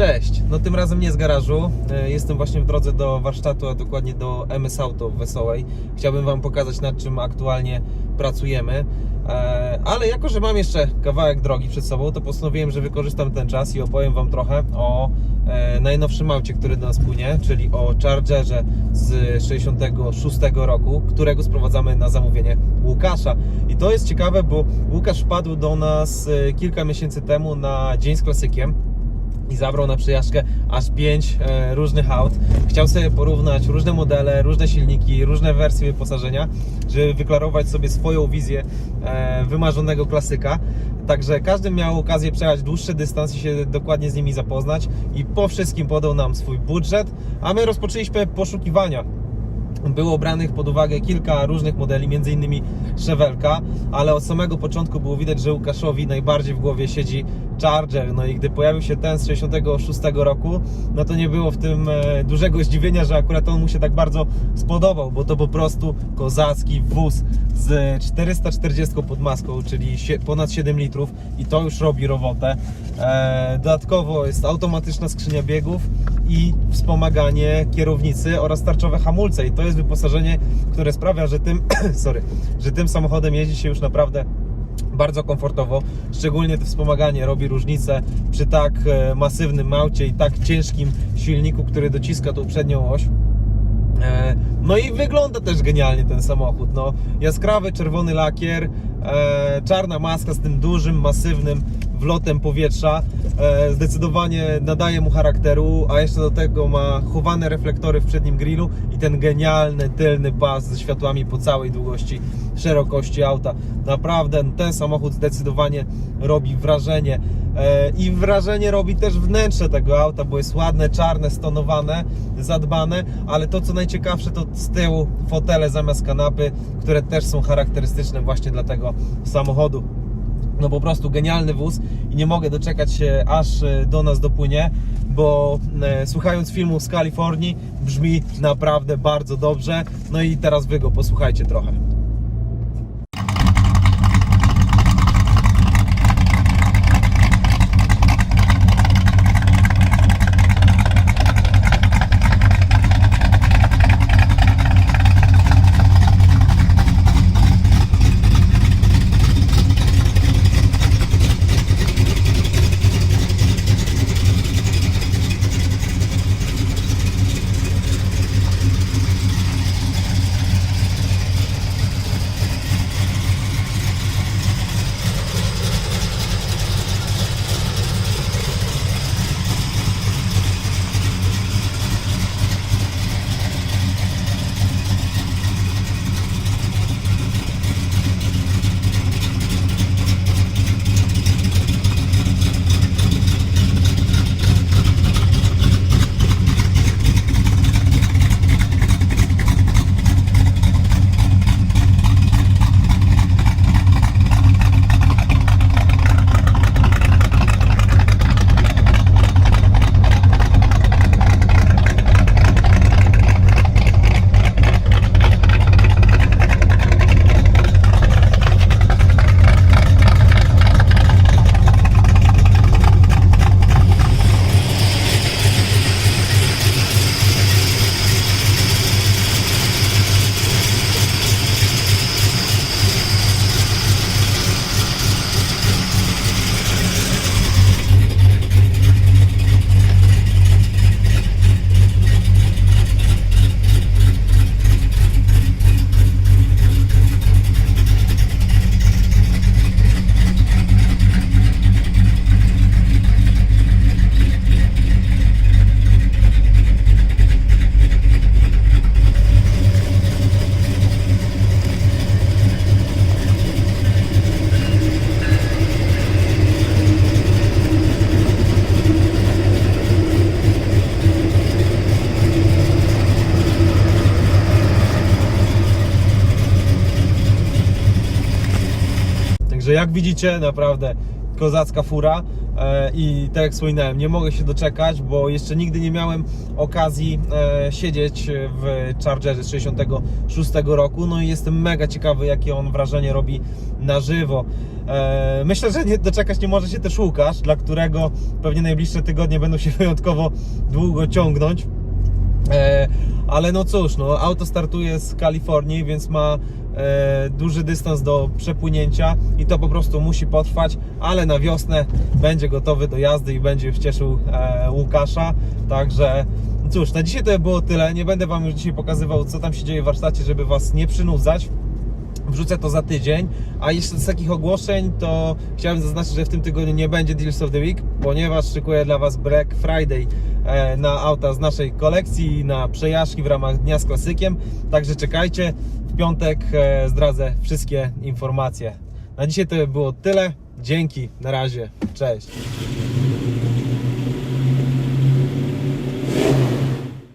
Cześć, no tym razem nie z garażu. E, Jestem właśnie w drodze do warsztatu, a dokładnie do MS Auto w Wesołej. Chciałbym Wam pokazać nad czym aktualnie pracujemy. E, Ale jako, że mam jeszcze kawałek drogi przed sobą, to postanowiłem, że wykorzystam ten czas i opowiem Wam trochę o e, najnowszym aucie, który do nas płynie, czyli o Chargerze z 66 roku, którego sprowadzamy na zamówienie Łukasza. I to jest ciekawe, bo Łukasz wpadł do nas kilka miesięcy temu na Dzień z Klasykiem i zabrał na przejażdżkę aż 5 e, różnych aut. Chciał sobie porównać różne modele, różne silniki, różne wersje wyposażenia, żeby wyklarować sobie swoją wizję e, wymarzonego klasyka. Także każdy miał okazję przejechać dłuższy dystans i się dokładnie z nimi zapoznać i po wszystkim podał nam swój budżet, a my rozpoczęliśmy poszukiwania było branych pod uwagę kilka różnych modeli, między innymi Chevelka, ale od samego początku było widać, że Łukaszowi najbardziej w głowie siedzi Charger. No i gdy pojawił się ten z 66 roku, no to nie było w tym e, dużego zdziwienia, że akurat on mu się tak bardzo spodobał, bo to po prostu kozacki wóz z 440 pod maską, czyli ponad 7 litrów i to już robi robotę. E, dodatkowo jest automatyczna skrzynia biegów i wspomaganie kierownicy oraz tarczowe hamulce i to jest wyposażenie, które sprawia, że tym, sorry, że tym samochodem jeździ się już naprawdę bardzo komfortowo, szczególnie to wspomaganie robi różnicę przy tak e, masywnym aucie i tak ciężkim silniku, który dociska tą przednią oś. E, No i wygląda też genialnie ten samochód. No, jaskrawy czerwony lakier, e, czarna maska z tym dużym, masywnym wlotem powietrza. E, zdecydowanie nadaje mu charakteru, a jeszcze do tego ma chowane reflektory w przednim grillu i ten genialny tylny pas ze światłami po całej długości, szerokości auta. Naprawdę ten samochód zdecydowanie robi wrażenie. E, I wrażenie robi też wnętrze tego auta, bo jest ładne, czarne, stonowane, zadbane, ale to co najciekawsze to z tyłu fotele zamiast kanapy, które też są charakterystyczne właśnie dla tego samochodu. No po prostu genialny wóz i nie mogę doczekać się aż e, do nas dopłynie, bo e, słuchając filmu z Kalifornii brzmi naprawdę bardzo dobrze. No i teraz wy go posłuchajcie trochę. Jak widzicie, naprawdę kozacka fura e, i tak jak wspominałem, nie mogę się doczekać, bo jeszcze nigdy nie miałem okazji e, siedzieć w Chargerze z 66 roku, no i jestem mega ciekawy, jakie on wrażenie robi na żywo. E, Myślę, że nie, doczekać nie może się też Łukasz, dla którego pewnie najbliższe tygodnie będą się wyjątkowo długo ciągnąć. E, ale no cóż, no, auto startuje z Kalifornii, więc ma e, duży dystans do przepłynięcia i to po prostu musi potrwać, ale na wiosnę będzie gotowy do jazdy i będzie wcieszył e, Łukasza. Także cóż, na dzisiaj to było tyle. Nie będę Wam już dzisiaj pokazywał, co tam się dzieje w warsztacie, żeby Was nie przynudzać. Wrzucę to za tydzień. A jeszcze z takich ogłoszeń, to chciałem zaznaczyć, że w tym tygodniu nie będzie Deals of the Week, ponieważ szykuję dla Was Black Friday e, na auta z naszej kolekcji, na przejażdżki w ramach Dnia z Klasykiem. Także czekajcie. W piątek e, zdradzę wszystkie informacje. Na dzisiaj to było tyle. Dzięki. Na razie. Cześć.